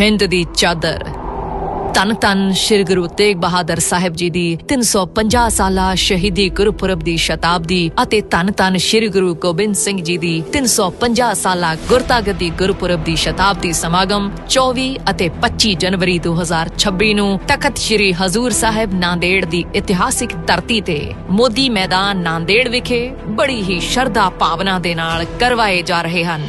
ਹਿੰਦ ਦੀ ਚਾਦਰ। ਤਨ ਤਨ ਸ੍ਰੀ ਗੁਰੂ ਤੇਗ ਬਹਾਦਰ ਸਾਹਿਬ ਜੀ ਦੀ 350 ਸਾਲਾ ਸ਼ਹੀਦੀ ਗੁਰਪੁਰਬ ਦੀ ਸ਼ਤਾਬਦੀ ਅਤੇ ਤਨ ਤਨ ਸ੍ਰੀ ਗੁਰੂ ਗੋਬਿੰਦ ਸਿੰਘ ਜੀ ਦੀ 350 ਸਾਲਾ ਗੁਰਤਾਗਦੀ ਗੁਰਪੁਰਬ ਦੀ ਸ਼ਤਾਬਦੀ ਸਮਾਗਮ 24 ਅਤੇ 25 ਜਨਵਰੀ 2026 ਨੂੰ ਤਖਤ ਸ੍ਰੀ ਹਜ਼ੂਰ ਸਾਹਿਬ ਨਾਂਦੇੜ ਦੀ ਇਤਿਹਾਸਿਕ ਧਰਤੀ ਤੇ ਮੋਦੀ ਮੈਦਾਨ ਨਾਂਦੇੜ ਵਿਖੇ ਬੜੀ ਹੀ ਸ਼ਰਧਾ ਭਾਵਨਾ ਦੇ ਨਾਲ ਕਰਵਾਏ ਜਾ ਰਹੇ ਹਨ।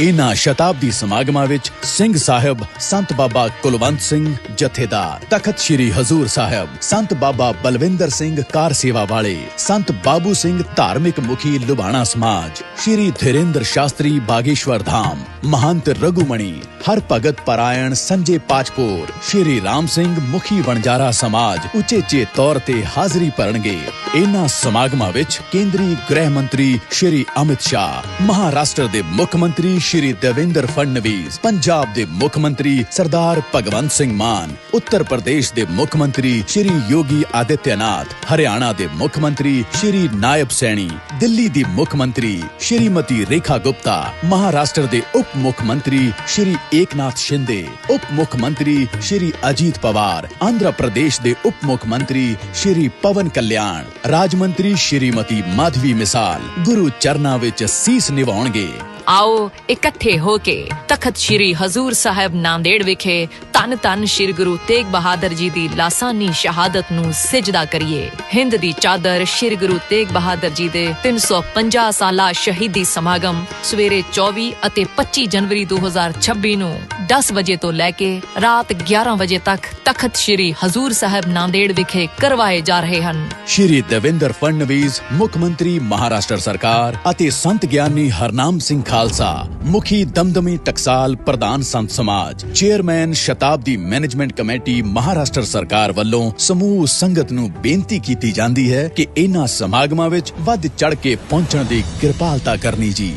ਇਨ੍ਹਾਂ ਸ਼ਤਾਬਦੀ ਸਮਾਗਮਾਂ ਵਿੱਚ ਸਿੰਘ ਸਾਹਿਬ, ਸੰਤ ਬਾਬਾ ਕੁਲਵੰਤ ਸਿੰਘ ਜਥੇਦਾਰ, ਤਖਤ ਸ੍ਰੀ ਹਜ਼ੂਰ ਸਾਹਿਬ, ਸੰਤ ਬਾਬਾ ਬਲਵਿੰਦਰ ਸਿੰਘ ਕਾਰ ਸੇਵਾ ਵਾਲੇ, ਸੰਤ ਬਾਬੂ ਸਿੰਘ ਧਾਰਮਿਕ ਮੁਖੀ ਲੁਬਾਣਾ ਸਮਾਜ, ਸ੍ਰੀ ਧਿਰੇਂਦਰ ਸ਼ਾਸਤਰੀ ਬਾਗੇਸ਼ਵਰ ਧਾਮ, ਮਹੰਤ ਰਗੂਮਣੀ ਹਰ ਭਗਤ ਪਰਾਇਣ ਸੰਜੇ ਪਾਚਪੁਰ, ਸ੍ਰੀ ਰਾਮ ਸਿੰਘ ਮੁਖੀ ਵਣਜਾਰਾ ਸਮਾਜ ਉਚੇਚੇ ਤੌਰ ਤੇ ਹਾਜ਼ਰੀ ਭਰਨਗੇ। ਇਨ੍ਹਾਂ ਸਮਾਗਮਾਂ ਵਿੱਚ ਕੇਂਦਰੀ ਗ੍ਰਹਿ ਮੰਤਰੀ ਸ਼੍ਰੀ ਅਮਿਤ ਸ਼ਾਹ, ਮਹਾਰਾਸ਼ਟਰ ਦੇ ਮੁੱਖ ਮੰਤਰੀ ਸ਼੍ਰੀ ਦੇਵੇਂਦਰ ਫਡਨਵੀਸ ਪੰਜਾਬ ਦੇ ਮੁੱਖ ਮੰਤਰੀ ਸਰਦਾਰ ਭਗਵੰਤ ਸਿੰਘ ਮਾਨ, ਉੱਤਰ ਪ੍ਰਦੇਸ਼ ਦੇ ਮੁੱਖ ਮੰਤਰੀ ਸ਼੍ਰੀ ਯੋਗੀ ਆਦਿੱਤਿਆਨਾਥ ਹਰਿਆਣਾ ਦੇ ਮੁੱਖ ਮੰਤਰੀ ਸ਼੍ਰੀ ਨਾਇਬ ਸੈਣੀ, ਦਿੱਲੀ ਦੀ ਮੁੱਖ ਮੰਤਰੀ ਸ਼੍ਰੀਮਤੀ ਰੇਖਾ ਗੁਪਤਾ, ਮਹਾਰਾਸ਼ਟਰ ਦੇ ਉਪ ਮੁੱਖ ਮੰਤਰੀ ਸ਼੍ਰੀ ਏਕਨਾਥ ਸ਼ਿੰਦੇ, ਉਪ ਮੁੱਖ ਮੰਤਰੀ ਸ਼੍ਰੀ ਅਜੀਤ ਪਵਾਰ, ਆਂਧਰਾ ਪ੍ਰਦੇਸ਼ ਦੇ ਉਪ ਮੁੱਖ ਮੰਤਰੀ ਸ਼੍ਰੀ ਪਵਨ ਕਲਿਆਣ ਰਾਜ ਮੰਤਰੀ ਸ਼੍ਰੀਮਤੀ ਮਾਧਵੀ ਮਿਸਾਲ ਗੁਰੂ ਚਰਨਾਂ ਵਿੱਚ ਸੀਸ ਨਿਵਾਉਣਗੇ। ਆਓ ਇਕੱਠੇ ਹੋ ਕੇ ਤਖਤ ਸ੍ਰੀ ਹਜ਼ੂਰ ਸਾਹਿਬ ਨਾਂਦੇੜ ਵਿਖੇ ਤਨ ਤਨ ਸ੍ਰੀ ਗੁਰੂ ਤੇਗ ਬਹਾਦਰ ਜੀ ਦੀ ਲਾਸਾਨੀ ਸ਼ਹਾਦਤ ਨੂੰ ਸਿਜਦਾ ਕਰੀਏ। ਹਿੰਦ ਦੀ ਚਾਦਰ ਸ੍ਰੀ ਗੁਰੂ ਤੇਗ ਬਹਾਦਰ ਜੀ ਦੇ 350 ਸਾਲਾ ਸ਼ਹੀਦੀ ਸਮਾਗਮ ਸਵੇਰੇ 24 ਅਤੇ 25 ਜਨਵਰੀ 2026 ਨੂੰ 10 ਵਜੇ ਤੋਂ ਲੈ ਕੇ ਰਾਤ 11 ਵਜੇ ਤੱਕ ਤਖਤ ਸ੍ਰੀ ਹਜ਼ੂਰ ਸਾਹਿਬ ਨਾਂਦੇੜ ਵਿਖੇ ਕਰਵਾਏ ਜਾ ਰਹੇ ਹਨ। ਸ਼੍ਰੀ ਦੇਵਿੰਦਰ ਫੜਨਵੀਸ, ਮੁੱਖ ਮੰਤਰੀ ਮਹਾਰਾਸ਼ਟਰ ਸਰਕਾਰ ਅਤੇ ਸੰਤ ਗਿਆਨੀ ਹਰਨਾਮ ਸਿੰਘ ਖਾਲਸਾ, ਮੁਖੀ ਦਮਦਮੀ ਟਕਸਾਲ ਪ੍ਰਧਾਨ ਸੰਤ ਸਮਾਜ, ਚੇਅਰਮੈਨ ਸ਼ਤਾਬਦੀ ਮੈਨੇਜਮੈਂਟ ਕਮੇਟੀ ਮਹਾਰਾਸ਼ਟਰ ਸਰਕਾਰ ਵੱਲੋਂ ਸਮੂਹ ਸੰਗਤ ਨੂੰ ਬੇਨਤੀ ਕੀਤੀ ਜਾਂਦੀ ਹੈ ਕਿ ਇਹਨਾਂ ਸਮਾਗਮਾਂ ਵਿੱਚ ਵੱਧ ਚੜ ਕੇ ਪਹੁੰਚਣ ਦੀ ਕਿਰਪਾਲਤਾ ਕਰਨੀ ਜੀ।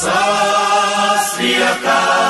ਸਤਿ ਸ੍ਰੀ ਅਕਾਲ।